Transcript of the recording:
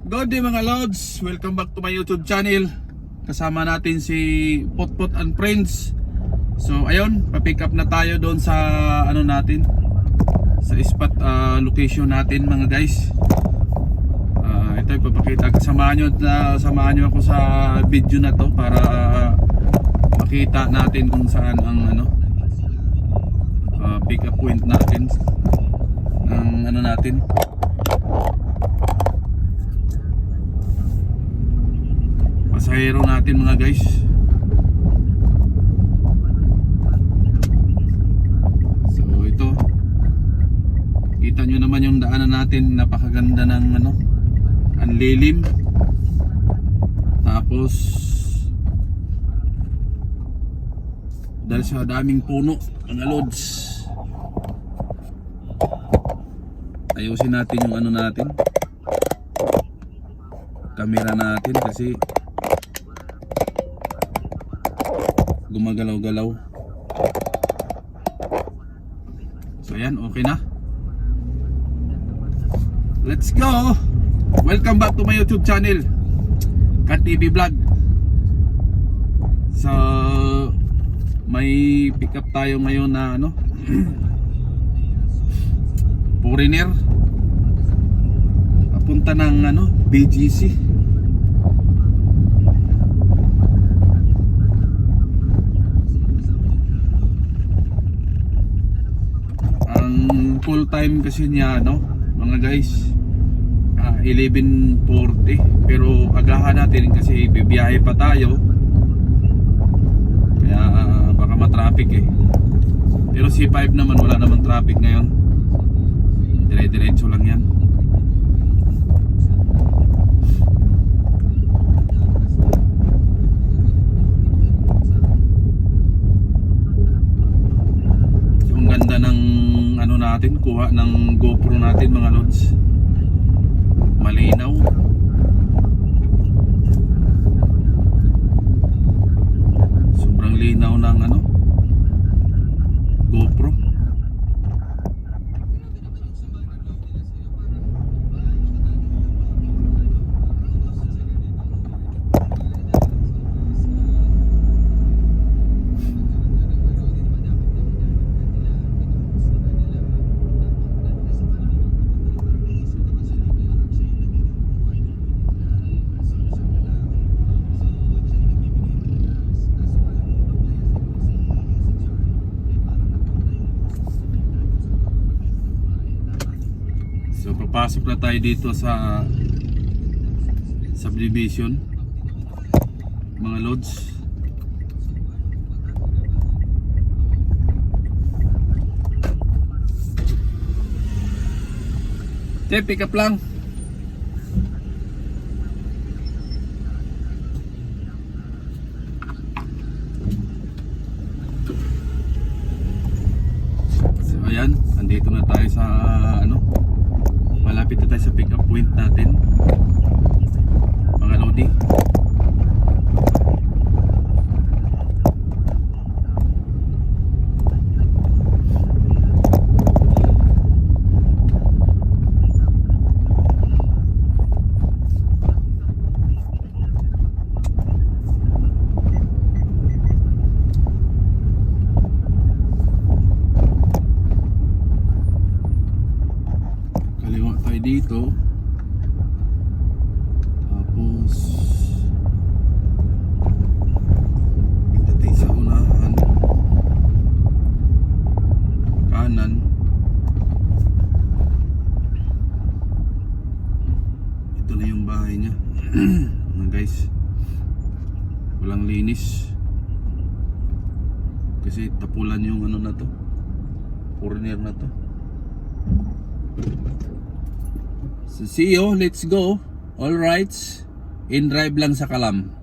Good day mga Lods! Welcome back to my YouTube channel. Kasama natin si Potpot and Friends. So ayun, pa-pick up na tayo doon sa ano natin sa spot ah, location natin mga guys. Ah, ito ipapakita kasamahan nyo na samahan nyo ako sa video na to para makita natin kung saan ang ano ah, pick up point natin ng ano natin natin mga guys. So ito. Kita nyo naman yung daanan natin. Napakaganda ng ano ang lilim. Tapos dahil sa daming puno mga lods ayusin natin yung ano natin. Camera natin kasi gumagalaw-galaw. So ayan okay na. Let's go! Welcome back to my youtube channel Kat TV Vlog. So may pick up tayo ngayon na ano foreigner. Papunta ng ano BGC ang full time kasi niya no? Mga guys ah, 11.40 pero agahan natin kasi bibiyahe pa tayo. Kaya ah, baka matraffic eh. Pero C5 naman wala naman traffic ngayon. Dire-diretso lang yan yung ganda ng ano natin kuha ng GoPro natin mga lods. Malinaw papasok na tayo dito sa subdivision. Mga lods. Te, pick up lang. So ayan, andito na tayo sa Malapit na tayo sa pick up point natin. Mga Lodi Kaliwa tayo dito Tapos tayo sa unahan Kanan. Ito na yung bahay niya. Mga guys Walang linis. Kasi tapulan yung ano na to. Foreigner na to So see you, let's go. All right. In drive lang sa Kalam.